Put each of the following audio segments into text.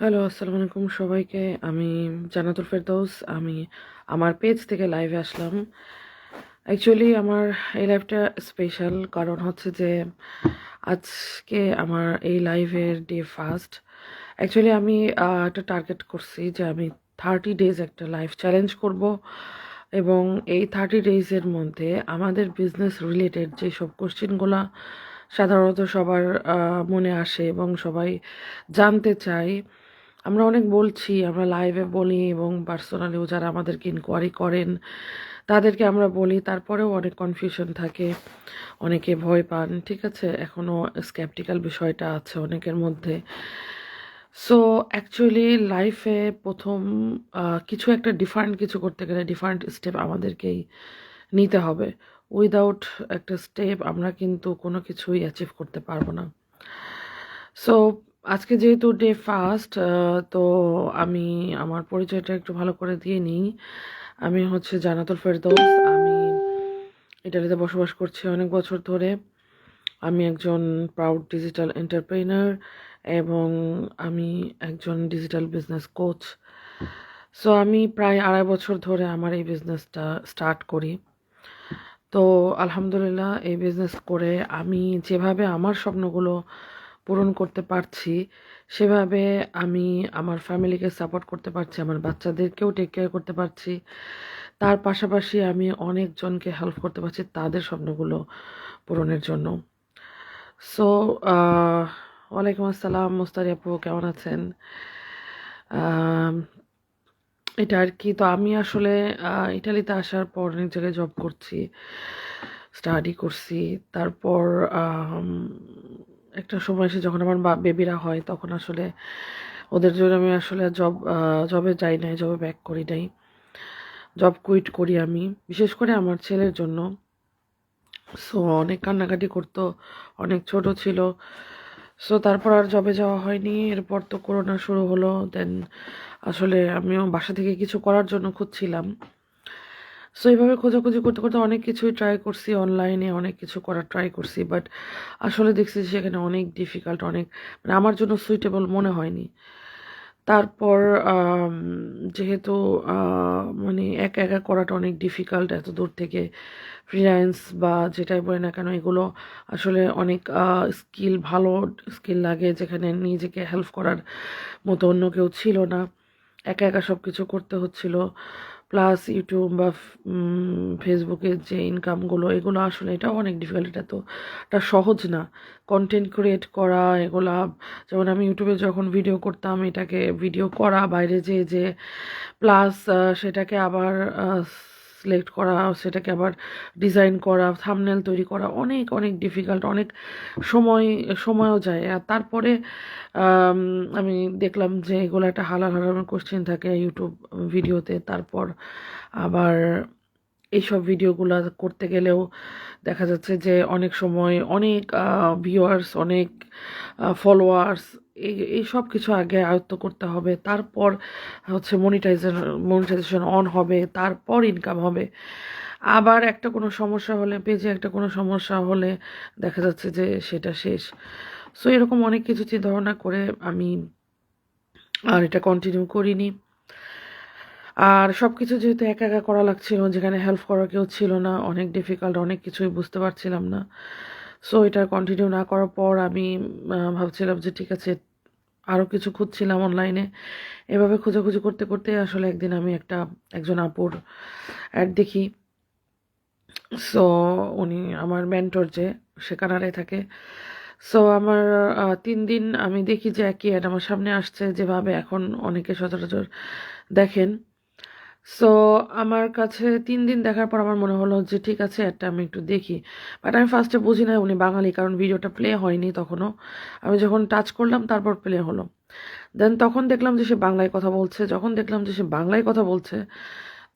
Hello, আসসালামু আলাইকুম সবাইকে। আমি জান্নাতুল ফেরদৌস আমি আমার পেজ থেকে লাইভে আসলাম। অ্যাকচুয়ালি আমার এই লাইভটা স্পেশাল কারণ হচ্ছে যে আজকে আমার এই লাইভের ডে ফার্স্ট অ্যাকচুয়ালি আমি একটা টার্গেট করছি যে আমি থার্টি ডেজ একটা লাইভ চ্যালেঞ্জ করব এবং এই থার্টি ডেজের মধ্যে আমাদের বিজনেস রিলেটেড যেসব কোশ্চেনগুলো সাধারণত সবার মনে আসে এবং সবাই জানতে চায়। আমরা অনেক বলছি, আমরা লাইভে বলি এবং পার্সোনালিও যারা আমাদেরকে ইনকোয়ারি করেন, তাদেরকে আমরা বলি, তারপরেও অনেক কনফিউশন থাকে, অনেকে ভয় পান, ঠিক আছে? এখনও স্ক্যাপটিক্যাল বিষয়টা আছে অনেকের মধ্যে। সো অ্যাকচুয়ালি লাইফে প্রথম কিছু একটা ডিফারেন্ট কিছু করতে গেলে ডিফারেন্ট স্টেপ আমাদেরকেই নিতে হবে। উইদাউট একটা স্টেপ আমরা কিন্তু কোনো কিছুই অ্যাচিভ করতে পারব না। সো আজকে যেহেতু ডে ফার্স্ট তো আমি আমার পরিচয়টা একটু ভালো করে দিয়ে নিই। আমি হচ্ছে জানাতুল ফেরদৌস। আমি ইটালিতে বসবাস করছি অনেক বছর ধরে। আমি একজন প্রাউড ডিজিটাল এন্টারপ্রেনার এবং আমি একজন ডিজিটাল বিজনেস কোচ সো আমি প্রায় আড়াই বছর ধরে আমার এই বিজনেসটা স্টার্ট করি। তো আলহামদুলিল্লাহ, এই বিজনেস করে আমি যেভাবে আমার স্বপ্নগুলো পূরণ করতে পারছি। সেভাবে আমি আমার ফ্যামিলিকে সাপোর্ট করতে পারছি, আমার বাচ্চাদেরকেও টেক কেয়ার করতে পারছি। তার পাশাপাশি আমি অনেকজনকে হেল্প করতে পারছি তাদের স্বপ্নগুলো পূরণের জন্য। সো ওয়ালাইকুম আসসালাম মোস্তারি আপু, কেমন আছেন? এটা আর কি, তো আমি আসলে ইটালিতে আসার পর অনেক জায়গায় জব করছি স্টাডি করছি। তারপর একটা সময় এসে যখন আমার বেবিরা হয়, তখন আসলে ওদের জন্য আমি আসলে জব জবে যাই নাই জবে ব্যাক করি নাই। জব কুইট করি আমি। বিশেষ করে আমার ছেলের জন্য। সো অনেক কান্নাকাটি করতো, অনেক ছোট ছিল। সো তারপর আর জবে যাওয়া হয়নি। এরপর তো করোনা শুরু হলো। দেন আসলে আমিও বাসা থেকে কিছু করার জন্য খুঁজছিলাম। সো এইভাবে খোঁজাখুঁজি করতে করতে অনেক কিছুই ট্রাই করছি অনলাইনে অনেক কিছু করার ট্রাই করছি বাট আসলে দেখছি সেখানে অনেক ডিফিকাল্ট অনেক মানে আমার জন্য সুইটেবল মনে হয়নি। তারপর যেহেতু মানে একা একা করাটা অনেক ডিফিকাল্ট এত দূর থেকে ফ্রিল্যান্স বা যেটাই বলে না কেন, এগুলো আসলে অনেক স্কিল ভালো স্কিল লাগে, যেখানে নিজেকে হেল্প করার মতো অন্য কেউ ছিল না। একা একা সব কিছু করতে হচ্ছিল। প্লাস ইউটিউব বা ফেসবুকের যে ইনকামগুলো এগুলো আসলে এটাও অনেক ডিফিকাল্ট এটা তো এটা সহজ না। কন্টেন্ট ক্রিয়েট করা, এগুলো, যেমন আমি ইউটিউবে যখন ভিডিও করতাম, এটাকে ভিডিও করা, বাইরে যেয়ে যে প্লাস সেটাকে আবার সিলেক্ট করা, সেটাকে আবার ডিজাইন করা থামনেল তৈরি করা, অনেক অনেক ডিফিকাল্ট অনেক সময়, সময়ও যায়। আর তারপরে, আমি দেখলাম যে এগুলো একটা হালাল হালাল কোশ্চেন থাকে ইউটিউব ভিডিওতে তারপর আবার এইসব ভিডিওগুলো করতে গেলেও দেখা যাচ্ছে যে অনেক সময় অনেক ভিউয়ার্স অনেক ফলোয়ার্স এই এই সব কিছু আগে আয়ত্ত করতে হবে, তারপর হচ্ছে মনিটাইজেশন মনিটাইজেশন অন হবে, তারপর ইনকাম হবে। আবার একটা কোনো সমস্যা হলে পেজে একটা কোনো সমস্যা হলে দেখা যাচ্ছে যে সেটা শেষ। সো এরকম অনেক কিছু চিন্তা ভাবনা করে আমি আর এটা কন্টিনিউ করিনি। আর সব কিছু যেহেতু একা একা করা লাগছিল, যেখানে হেল্প করার কেউ ছিল না, অনেক ডিফিকাল্ট অনেক কিছুই বুঝতে পারছিলাম না। সো এটা কন্টিনিউ না করার পর আমি ভাবছিলাম যে ঠিক আছে আরও কিছু খুঁজছিলাম অনলাইনে এভাবে খোঁজাখুঁজি করতে করতে আসলে একদিন আমি একটা, একজন আপুর অ্যাড দেখি। সো উনি আমার মেন্টর যে, সে কানাডায় থাকে। সো আমার তিন দিন আমি দেখি যে একই অ্যাড আমার সামনে আসছে। যেভাবে এখন অনেকে সচরাচর দেখেন। সো আমার কাছে তিন দিন দেখার পর আমার মনে হলো যে ঠিক আছে, একটা আমি একটু দেখি। বাট আমি ফার্স্টে বুঝি না উনি বাঙালি, কারণ ভিডিওটা প্লে হয়নি তখনও। আমি যখন টাচ করলাম, তারপর প্লে হলো। দেন তখন দেখলাম যে সে বাংলায় কথা বলছে। যখন দেখলাম যে সে বাংলায় কথা বলছে,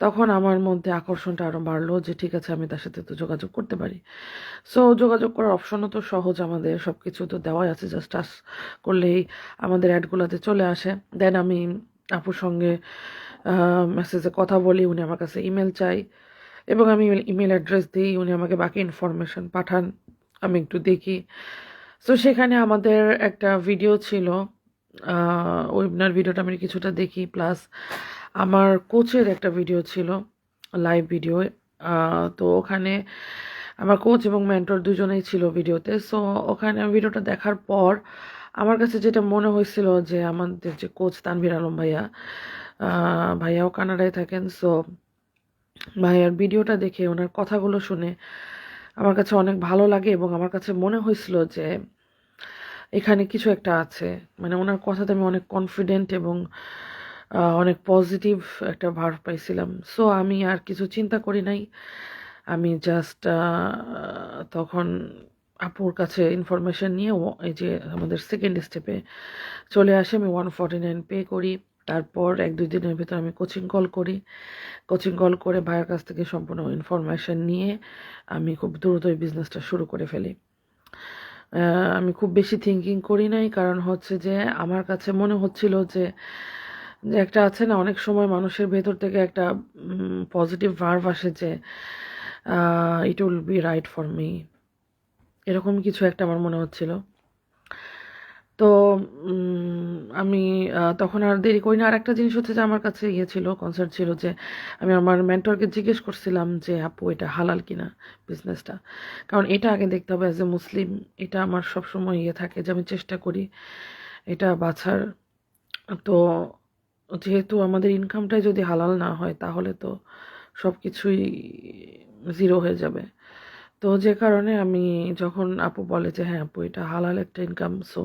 তখন আমার মধ্যে আকর্ষণটা আরও বাড়লো যে ঠিক আছে, আমি তার সাথে তো যোগাযোগ করতে পারি। সো যোগাযোগ করার অপশনও তো সহজ আমাদের সব কিছু তো দেওয়াই আছে জাস্ট টাচ করলেই আমাদের অ্যাডগুলোতে চলে আসে। দেন আমি আপুর সঙ্গে মেসেজে কথা বলি, উনি আমার কাছে ইমেল চাই, এবং আমি ইমেল অ্যাড্রেস দিই, উনি আমাকে বাকি ইনফরমেশন পাঠান, আমি একটু দেখি। সো সেখানে আমাদের একটা ভিডিও ছিল ওয়েবিনার ভিডিওটা আমি কিছুটা দেখি প্লাস আমার কোচের একটা ভিডিও ছিল লাইভ ভিডিও তো ওখানে আমার কোচ এবং মেন্টর দুজনেই ছিল ভিডিওতে সো ওখানে ভিডিওটা দেখার পর, আমার কাছে যেটা মনে হয়েছিল যে, আমাদের যে কোচ তানভীর আলম ভাইয়া ভাইয়াও কানাডায় থাকেন সো ভাইয়ার ভিডিওটা দেখে ওনার কথাগুলো শুনে আমার কাছে অনেক ভালো লাগে এবং আমার কাছে মনে হয়েছিল যে এখানে কিছু একটা আছে। মানে ওনার কথাতে আমি অনেক কনফিডেন্ট এবং অনেক পজিটিভ একটা ভার পাইছিলাম। সো আমি আর কিছু চিন্তা করি নাই। আমি জাস্ট তখন আপুর কাছে ইনফরমেশন নিয়ে এই যে আমাদের সেকেন্ড স্টেপে চলে আসে, আমি ওয়ান ফর্টি নাইন পে করি। তারপর এক, দুই দিনের ভিতর আমি কোচিং কল করি। কোচিং কল করে ভাইয়ের কাছ থেকে সম্পূর্ণ ইনফরমেশান নিয়ে আমি খুব দ্রুত এই বিজনেসটা শুরু করে ফেলি। আমি খুব বেশি থিঙ্কিং করি নাই, কারণ হচ্ছে যে আমার কাছে মনে হচ্ছিল যে যে একটা আছে না, অনেক সময় মানুষের ভেতর থেকে একটা পজিটিভ ভার্ভ আসে যে it will be right for me এরকম কিছু একটা আমার মনে হচ্ছিল। তো আমি তখন আর দেরি করি না আর একটা জিনিস হচ্ছে যে আমার কাছে ইয়ে ছিল কনসার্ট ছিল যে আমি আমার মেন্টরকে জিজ্ঞেস করছিলাম যে, আপু, এটা হালাল কিনা বিজনেসটা কারণ এটা আগে দেখতে হবে অ্যাজ এ মুসলিম এটা আমার সবসময় ইয়ে থাকে যে আমি চেষ্টা করি এটা বাছার। তো, যেহেতু আমাদের ইনকামটাই যদি হালাল না হয়, তাহলে তো সব কিছুই জিরো হয়ে যাবে। তো যে কারণে আমি যখন আপু বলে যে হ্যাঁ আপু, এটা হালাল একটা ইনকাম সো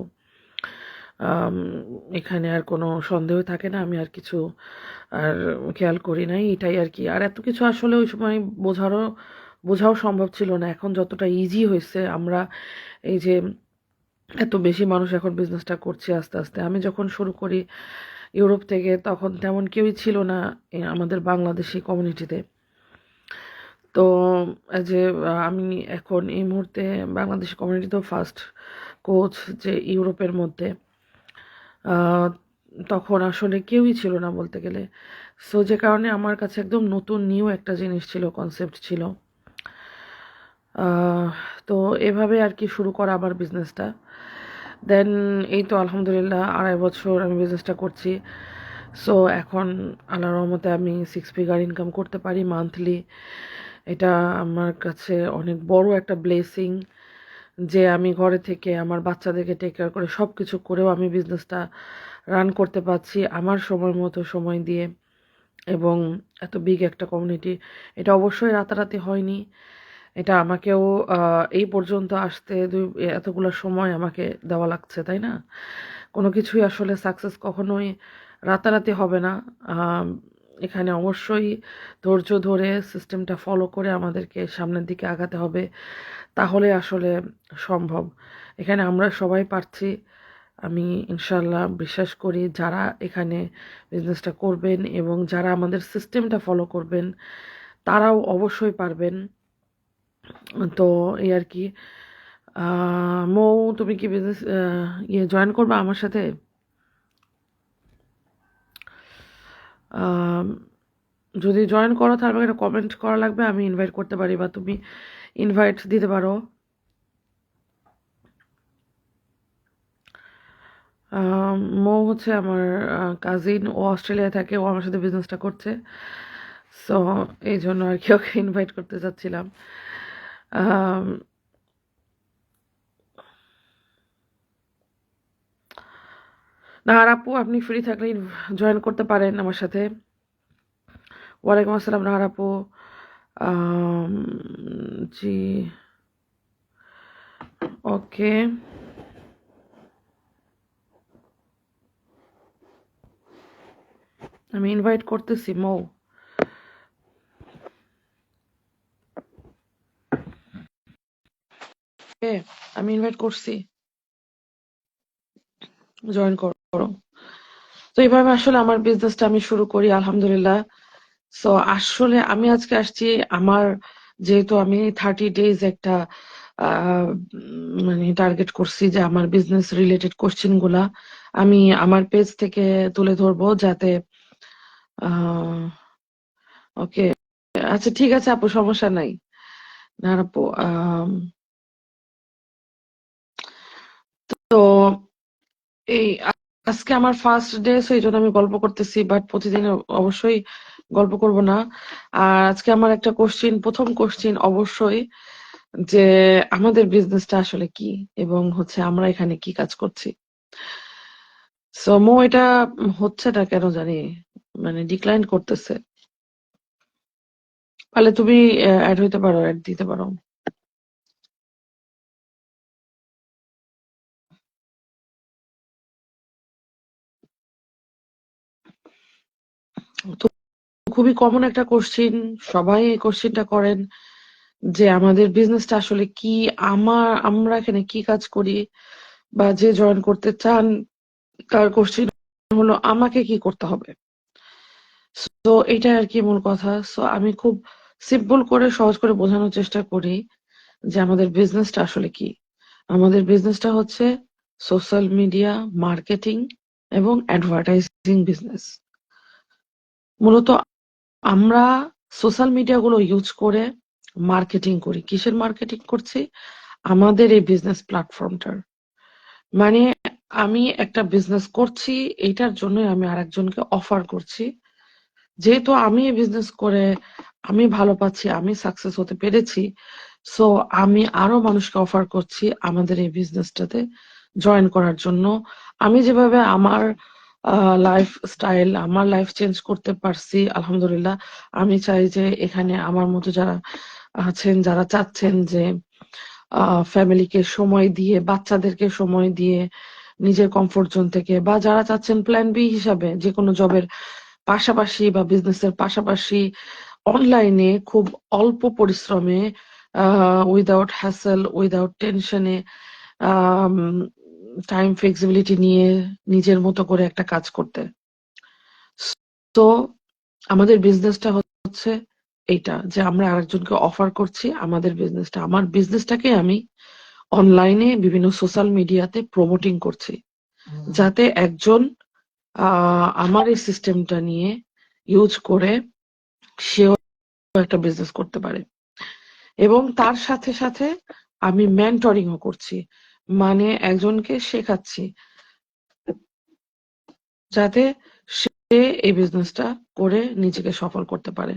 এখানে আর কোনো সন্দেহ থাকে না, আমি আর কিছু আর খেয়াল করি নাই, এটাই আর কি। আর এত কিছু আসলে ওই সময় বোঝারও, বোঝাও সম্ভব ছিল না। এখন যতটা ইজি হয়েছে, আমরা এই যে এত বেশি মানুষ এখন বিজনেসটা করছে আস্তে আস্তে, আমি যখন শুরু করি ইউরোপ থেকে, তখন তেমন কেউই ছিল না আমাদের বাংলাদেশি কমিউনিটিতে তো যে আমি এখন এই মুহূর্তে বাংলাদেশি কমিউনিটিতেও ফার্স্ট কোচ যে ইউরোপের মধ্যে। তখন আসলে কেউই ছিল না বলতে গেলে। সো যে কারণে আমার কাছে একদম নতুন নিউ একটা জিনিস ছিল কনসেপ্ট ছিল। তো এভাবে আর কি শুরু করা আমার বিজনেসটা দেন এই তো আলহামদুলিল্লাহ আড়াই বছর আমি বিজনেসটা করছি। সো এখন আল্লাহ রহমতে আমি সিক্স ফিগার ইনকাম করতে পারি মান্থলি এটা আমার কাছে অনেক বড় একটা ব্লেসিং যে আমি ঘরে থেকে আমার বাচ্চাদেরকে টেক কেয়ার করে সব কিছু করেও আমি বিজনেসটা রান করতে পারছি আমার সময় মতো সময় দিয়ে এবং এত বিগ একটা কমিউনিটি এটা অবশ্যই রাতারাতি হয়নি। এটা আমাকেও এই পর্যন্ত আসতে দুই, এতগুলো সময় আমাকে দেওয়া লাগছে, তাই না? কোনো কিছুই আসলে সাকসেস কখনোই রাতারাতি হবে না। এখানে অবশ্যই ধৈর্য ধরে সিস্টেমটা ফলো করে আমাদেরকে সামনের দিকে আগাতে হবে। তাহলে আসলে সম্ভব। এখানে আমরা সবাই পারছি। আমি ইনশাল্লাহ বিশ্বাস করি যারা এখানে বিজনেসটা করবেন এবং যারা আমাদের সিস্টেমটা ফলো করবেন, তারাও অবশ্যই পারবেন। তো এই আর কি। মৌ, তুমি কি বিজনেস ইয়ে জয়েন করবে আমার সাথে আম, যদি জয়েন করো তাহলে একটা কমেন্ট করা লাগবে, আমি ইনভাইট করতে পারি বা তুমি ইনভাইট দিতে পারো। মৌ হচ্ছে আমার কাজিন ও অস্ট্রেলিয়া থাকে, ও আমার সাথে বিজনেসটা করছে। সো এই জন্য আর কি ওকে ইনভাইট করতে চাচ্ছিলাম না, আর আপু, আপনি ফ্রি থাকলে জয়েন করতে পারেন আমার সাথে। ওয়ালাইকুম আসসালাম, নাহার আপু। জি। ওকে। আমি ইনভাইট করতেছি, মৌ। আমি ইনভাইট করছি। জয়েন করো। তো এইভাবে আসলে আমার বিজনেসটা আমি শুরু করি, আলহামদুলিল্লাহ। সো আসলে আমি আজকে আসছি আমার যেহেতু আমি থার্টি ডেজ একটা মানে টার্গেট করছি যে আমার বিজনেস রিলেটেড কোশ্চেনগুলা আমি আমার পেজ থেকে তুলে ধরবো যাতে ওকে আচ্ছা ঠিক আছে আপু, সমস্যা নাই। না আপু তো এই আজকে আমার ফার্স্ট ডে সো এই জন্য আমি গল্প করতেছি বাট প্রতিদিন অবশ্যই গল্প করব না। আর আজকে আমার একটা কোশ্চিন প্রথম কোশ্চিন অবশ্যই যে আমাদের বিজনেসটা আসলে কি এবং হচ্ছে আমরা এখানে কি কাজ করছি? সো মো, এটা হচ্ছে না কেন জানি মানে ডিক্লাইন করতেছে। তাহলে তুমি অ্যাড হইতে পারো অ্যাড দিতে পারো। তো খুবই কমন একটা কোশ্চিন সবাই এই কোশ্চিনটা করেন, যে আমাদের বিজনেসটা আসলে কি, আমার, আমরা এখানে কি কাজ করি বা যে জয়েন করতে চান, তার কোশ্চিন হলো আমাকে কি করতে হবে। তো এটা আর কি মূল কথা। সো আমি খুব সিম্পল করে, সহজ করে বোঝানোর চেষ্টা করি যে আমাদের বিজনেসটা আসলে কি। আমাদের বিজনেসটা হচ্ছে সোশ্যাল মিডিয়া মার্কেটিং এবং অ্যাডভার্টাইজিং বিজনেস মূলত আমরা সোশ্যাল মিডিয়া গুলো ইউজ করে মার্কেটিং করি। কিসের মার্কেটিং করছি? আমাদের এই বিজনেস প্ল্যাটফর্মটার মানে আমি একটা বিজনেস করছি এটার জন্য আমি আরেকজনকে অফার করছি। যেহেতু আমি এই বিজনেস করে আমি ভালো পাচ্ছি, আমি সাকসেস হতে পেরেছি সো আমি আরও মানুষকে অফার করছি আমাদের এই বিজনেসটাতে জয়েন করার জন্য। আমি যেভাবে আমার লাইফ স্টাইল আমার লাইফ চেঞ্জ করতে পারছি, আলহামদুলিল্লাহ। আমি চাই যে এখানে আমার মতো যারা আছেন, যারা চাচ্ছেন যে ফ্যামিলিকে সময় দিয়ে, বাচ্চাদেরকে সময় দিয়ে নিজের কমফোর্ট জোন থেকে, বা যারা চাচ্ছেন প্ল্যান বি হিসাবে, যে কোনো জবের পাশাপাশি বা বিজনেসের পাশাপাশি অনলাইনে খুব অল্প পরিশ্রমে উইদাউট হ্যাসেল উইদাউট টেনশনে টাইম ফ্লেক্সিবিলিটি নিয়ে নিজের মতো করে একটা কাজ করতে। তো আমাদের বিজনেসটা হচ্ছে এইটা যে আমরা আরেকজনকে অফার করছি আমাদের বিজনেসটা আমার বিজনেসটাকে আমি অনলাইনে বিভিন্ন সোশ্যাল মিডিয়াতে প্রমোটিং করছি। যাতে একজন আমার এই সিস্টেমটা নিয়ে ইউজ করে সেও একটা বিজনেস করতে পারে। এবং তার সাথে সাথে আমি মেন্টরিংও করছি। মানে একজনকে শেখাচ্ছি। যাতে সে এই বিজনেসটা করে নিজেকে সফল করতে পারে।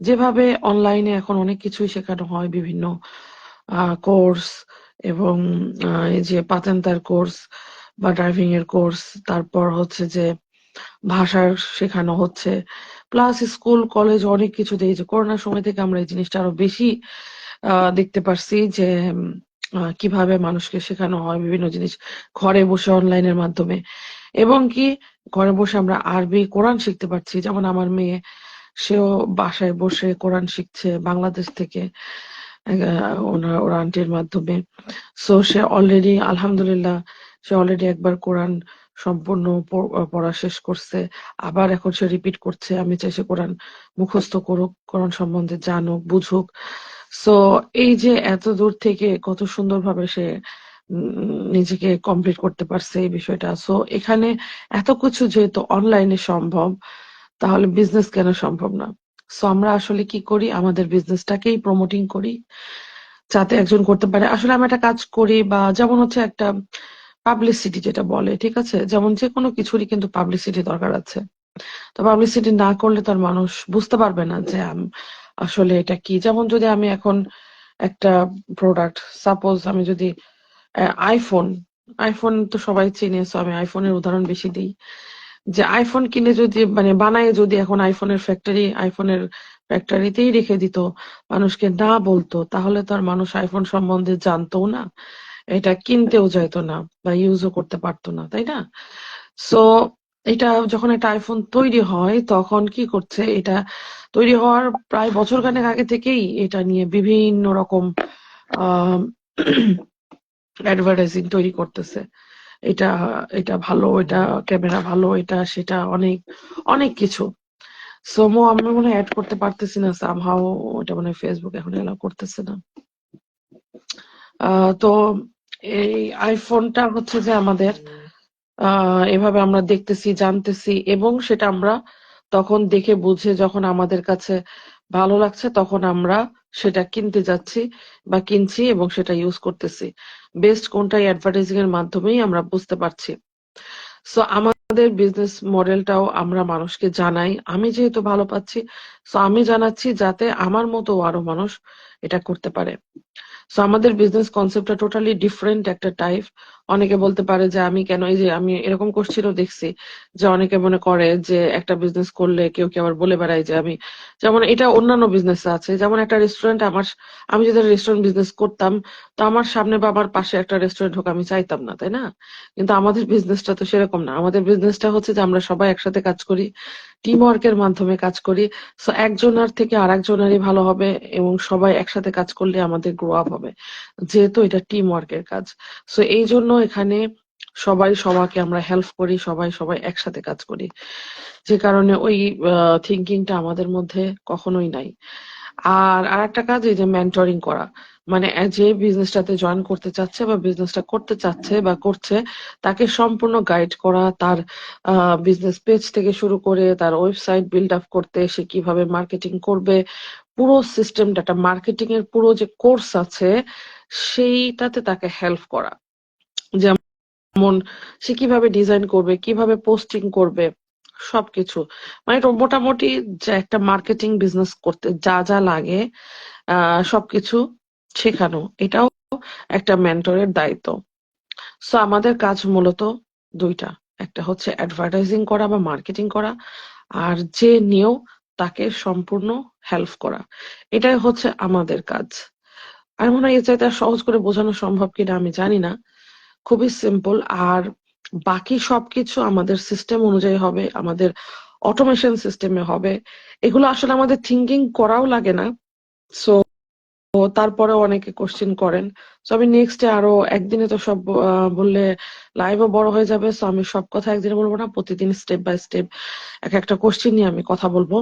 যেভাবে অনলাইনে এখন অনেক কিছুই শেখানো হয়, বিভিন্ন কোর্স এবং এই যে পাতেন্তার কোর্স বা ড্রাইভিং এর কোর্স তারপর হচ্ছে যে ভাষার শেখানো হচ্ছে। প্লাস স্কুল কলেজ অনেক কিছু দিয়ে যে করোনার সময় থেকে আমরা এই জিনিসটা আরও বেশি দেখতে পারছি যে কীভাবে মানুষকে শেখানো হয়, বিভিন্ন জিনিস ঘরে বসে অনলাইনের মাধ্যমে। এবং কি, ঘরে বসে আমরা আরবি, কোরআন শিখতে পারছি। যেমন আমার মেয়ে, সেও বাসায় বসে কোরআন শিখছে বাংলাদেশ থেকে ওনার, ওর আন্টির মাধ্যমে। সো সে অলরেডি আলহামদুলিল্লাহ, সে অলরেডি একবার কোরআন সম্পূর্ণ পড়া শেষ করছে। আবার এখন সে রিপিট করছে, আমি চাই সে কোরআন মুখস্থ করুক, কোরআন সম্বন্ধে জানুক, বুঝুক। সো এই যে এত দূর থেকে কত সুন্দরভাবে সে নিজেকে কমপ্লিট করতে পারছে এই বিষয়টা। সো এখানে এত কিছু যেহেতু অনলাইনে সম্ভব, তাহলে বিজনেস কেন সম্ভব না? সো আমরা আসলে কি করি? আমাদের বিজনেসটাকেই প্রমোটিং করি, যাতে একজন করতে পারে। আসলে আমি একটা কাজ করি বা যেমন হচ্ছে একটা পাবলিসিটি যেটা বলে, ঠিক আছে? যেমন যে কোনো কিছুরই কিন্তু পাবলিসিটি দরকার আছে। তো পাবলিসিটি না করলে তার মানুষ বুঝতে পারবে না যে আসলে এটা কি? যেমন যদি আমি এখন একটা প্রোডাক্ট সাপোজ আমি যদি আইফোন আইফোন তো সবাই চিনে সো আমি আইফোনের উদাহরণ বেশি দিই। যে আইফোন কিনে যদি মানে বানায় যদি এখন আইফোনের ফ্যাক্টরি আইফোনের ফ্যাক্টরিতেই রেখে দিত, মানুষকে না বলতো, তাহলে তো আর মানুষ আইফোন সম্বন্ধে জানতো না। এটা কিনতেও যাইতো না বা ইউজও করতে পারতো না, তাই না? সো এটা যখন একটা আইফোন তৈরি হয়, তখন কি করছে? এটা তৈরি হওয়ার প্রায় বছর খানেক আগে থেকেই এটা নিয়ে বিভিন্ন রকম অ্যাডভার্টাইজিং তৈরি করতেছে। এটা এটা ভালো, এটা ক্যামেরা ভালো, এটা, সেটা অনেক অনেক কিছু। সোমো আমি মনে অ্যাড করতে পারতেছি না। সামহাও ওটা মানে ফেসবুক এখন এলাও করতেছে না। তো এই আইফোনটা হচ্ছে যে আমাদের এভাবে আমরা দেখতেছি, জানতেছি এবং সেটা আমরা তখন দেখে বুঝে যখন আমাদের কাছে ভালো লাগছে তখন আমরা সেটা কিনতে যাচ্ছি বা কিনছি এবং সেটা ইউজ করতেছি। বেস্ট কোনটা অ্যাডভার্টাইজিং এর মাধ্যমেই আমরা বুঝতে পারছি। সো আমাদের বিজনেস মডেলটাও আমরা মানুষকে জানাই। আমি যেহেতু ভালো পাচ্ছি সো আমি জানাচ্ছি যাতে আমার মতো আরও মানুষ এটা করতে পারে। সো আমাদের বিজনেস কনসেপ্টটা টোটালি ডিফারেন্ট একটা টাইপ অনেকে বলতে পারে যে, আমি কেন এই যে, আমি এরকম কোশ্চেনও দেখছি। যে অনেকে মনে করে যে, একটা বিজনেস করলে কেউ কেউ আবার বলে বেড়ায় যে, আমি যেমন এটা অন্যান্য বিজনেস আছে। যেমন একটা রেস্টুরেন্ট আমার আমি যদি রেস্টুরেন্ট বিজনেস করতাম, তো আমার সামনে বা আমার পাশে একটা রেস্টুরেন্ট হোক, আমি চাইতাম না, তাই না? কিন্তু আমাদের বিজনেসটা তো সেরকম না। আমাদের বিজনেসটা হচ্ছে যে, আমরা সবাই একসাথে কাজ করি টিম ওয়ার্কের মাধ্যমে কাজ করি। সো একজনের থেকে আর একজনেরই ভালো হবে এবং সবাই একসাথে কাজ করলে আমাদের গ্রো আপ হবে। যেহেতু এটা টিম ওয়ার্কের কাজ। সো এই জন্য এখানে সবাই সবাইকে আমরা হেল্প করি, সবাই সবাই একসাথে কাজ করি। যে কারণে ওই থিঙ্কিংটা আমাদের মধ্যে কখনোই নাই। আর আর একটা কাজ, এই যে মেন্টরিং করা। মানে যে বিজনেসটাতে জয়েন করতে চাচ্ছে বা বিজনেসটা করতে চাচ্ছে বা করছে, তাকে সম্পূর্ণ গাইড করা, তার বিজনেস পেজ থেকে শুরু করে, তার ওয়েবসাইট বিল্ড আপ করতে, সে কীভাবে মার্কেটিং করবে, পুরো সিস্টেমটা একটা মার্কেটিং এর পুরো যে কোর্স আছে, সেইটাতে তাকে হেল্প করা। যেমন সে কীভাবে ডিজাইন করবে, কীভাবে পোস্টিং করবে, সবকিছু। মানে মোটামুটি একটা মার্কেটিং বিজনেস করতে যা যা লাগে সবকিছু শেখানো। এটাও একটা মেন্টরের দায়িত্ব। সো আমাদের কাজ মূলত দুইটা। একটা হচ্ছে অ্যাডভার্টাইজিং করা বা মার্কেটিং করা, আর যে নিয়েও তাকে সম্পূর্ণ হেল্প করা। এটাই হচ্ছে আমাদের কাজ। আর মনে হয় এর চাইতে সহজ করে বোঝানো সম্ভব কিনা আমি জানি না। খুবই সিম্পল আর বাকি সবকিছু আমাদের সিস্টেম অনুযায়ী হবে, আমাদের অটোমেশন সিস্টেমে হবে। এগুলো আসলে আমাদের থিঙ্কিং করাও লাগে না সো তারপরে অনেকে কোশ্চেন করেন। তো আমি নেক্সট আরও একদিনে তো সব বললে লাইভও বড় হয়ে যাবে সো আমি সব কথা একদিনে বলব না, প্রতিদিন স্টেপ বাই স্টেপ এক একটা কোশ্চেন নিয়ে আমি কথা বলব।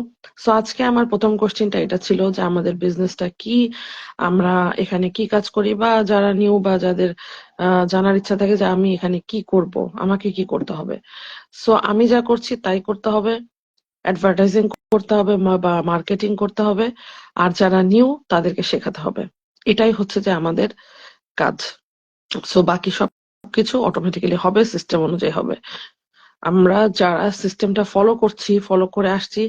সো আজকে আমার প্রথম কোশ্চেনটা এটা ছিল যে আমাদের বিজনেসটা কি, আমরা এখানে কি কাজ করি বা যারা নিউ বা যাদের জানার ইচ্ছা থাকে যে আমি এখানে কি করব, আমাকে কি করতে হবে। সো আমি যা করছি তাই করতে হবে। অ্যাডভার্টাইজিং করতে হবে বা মার্কেটিং করতে হবে। আর যারা নিউ তাদেরকে শেখাতে হবে। এটাই হচ্ছে যে আমাদের কাজ। সো বাকি সব কিছু অটোমেটিক্যালি হবে সিস্টেম অনুযায়ী হবে। আমরা যারা সিস্টেমটা ফলো করছি ফলো করে আসছি,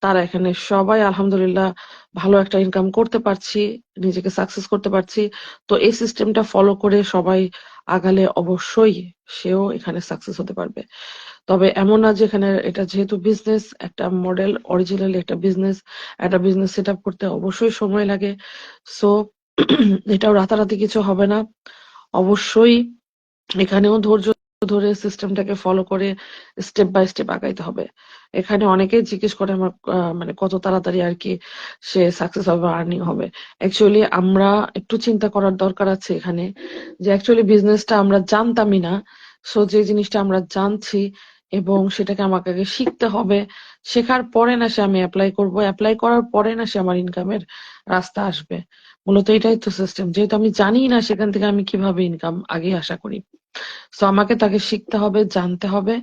তারা এখানে সবাই আলহামদুলিল্লাহ ভালো একটা ইনকাম করতে পারছি, নিজেকে সাকসেস করতে পারছি। তো এই সিস্টেমটা ফলো করে সবাই আগালে অবশ্যই সেও এখানে সাকসেস হতে পারবে। তবে এমন না যে এখানে এটা যেহেতু বিজনেস একটা মডেল অরিজিনাল একটা বিজনেস একটা বিজনেস সেট করতে অবশ্যই সময় লাগে। সো এটাও রাতারাতি কিছু হবে না। অবশ্যই এখানেও ধৈর্য ধরে সিস্টেমটাকে ফলো করে স্টেপ বাই স্টেপ আগাইতে হবে। এখানে অনেকে জিজ্ঞেস করে আমার মানে কত তাড়াতাড়ি আর কি সে সাকসেস হবে আর্নিং হবে। অ্যাকচুয়ালি আমরা একটু চিন্তা করার দরকার আছে এখানে যে অ্যাকচুয়ালি বিজনেসটা আমরা জানতামই না। সো যে জিনিসটা আমরা জানছি এবং সেটাকে আমাকে আগে শিখতে হবে। শেখার পরে না সে আমি অ্যাপ্লাই করব। অ্যাপ্লাই করার পরে না সে আমার ইনকামের রাস্তা আসবে। মূলত এটাই তো সিস্টেম যেহেতু আমি জানি না সেখান থেকে আমি কীভাবে ইনকাম আগে আশা করি। সো আমাকে তাকে শিখতে হবে, জানতে হবে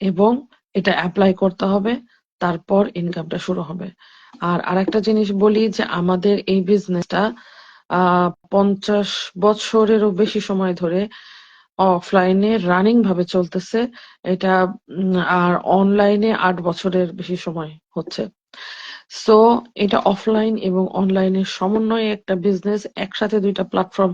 এবং এটা অ্যাপ্লাই করতে হবে। তারপর ইনকামটা শুরু হবে। আর আরেকটা জিনিস বলি যে আমাদের এই বিজনেসটা আহ, পঞ্চাশ বছরেরও বেশি সময় ধরে অফলাইনে রানিং ভাবে চলতেছে, এটা আর অনলাইনে আট বছরের বেশি সময় হচ্ছে। সো এটা অফলাইন এবং অনলাইনের সমন্বয়ে একটা বিজনেস একসাথে দুইটা প্ল্যাটফর্ম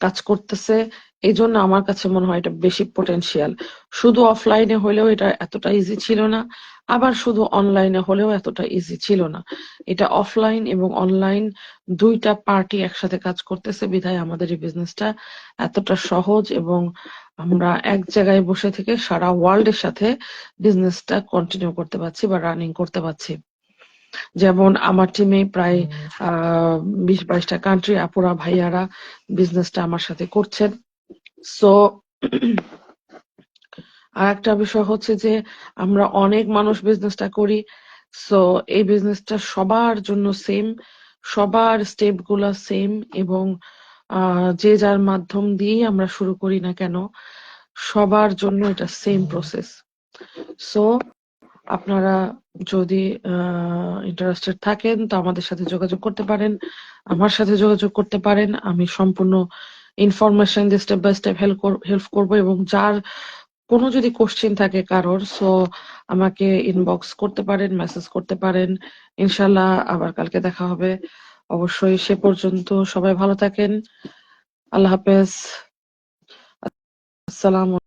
কাজ করতেছে। এই জন্য আমার কাছে মনে হয় এটা বেশি পোটেনশিয়াল শুধু অফলাইনে হলেও এটা এতটা ইজি ছিল না। আবার শুধু অনলাইনে হলেও এতটা ইজি ছিল না। এটা অফলাইন এবং অনলাইন দুইটা পার্টি একসাথে কাজ করতেছে, বিধায় আমাদের এই বিজনেসটা এতটা সহজ এবং আমরা এক জায়গায় বসে থেকে সারা ওয়ার্ল্ডের সাথে বিজনেসটা কন্টিনিউ করতে পারছি বা রানিং করতে পারছি। যেমন আমার টিমে প্রায় বিশ বাইশটা কান্ট্রি আপুরা, ভাইয়ারা বিজনেসটা আমার সাথে করছেন। সো আর একটা বিষয় হচ্ছে যে, আমরা অনেক মানুষ বিজনেসটা করি সো এই বিজনেসটা সবার জন্য সেম সবার স্টেপগুলা সেম এবং যে যার মাধ্যম দিয়েই আমরা শুরু করি না কেন, সবার জন্য এটা সেম প্রসেস সো আপনারা যদি ইন্টারেস্টেড থাকেন তো আমাদের সাথে যোগাযোগ করতে পারেন, আমার সাথে যোগাযোগ করতে পারেন, আমি সম্পূর্ণ ইনফরমেশন দিয়ে step by step help help করব এবং যার কোনো যদি কোশ্চেন থাকে কারোর সো আমাকে ইনবক্স করতে পারেন মেসেজ করতে পারেন। ইনশাল্লাহ আবার কালকে দেখা হবে। অবশ্যই সে পর্যন্ত সবাই ভালো থাকেন। আল্লাহ হাফেজ। আসসালাম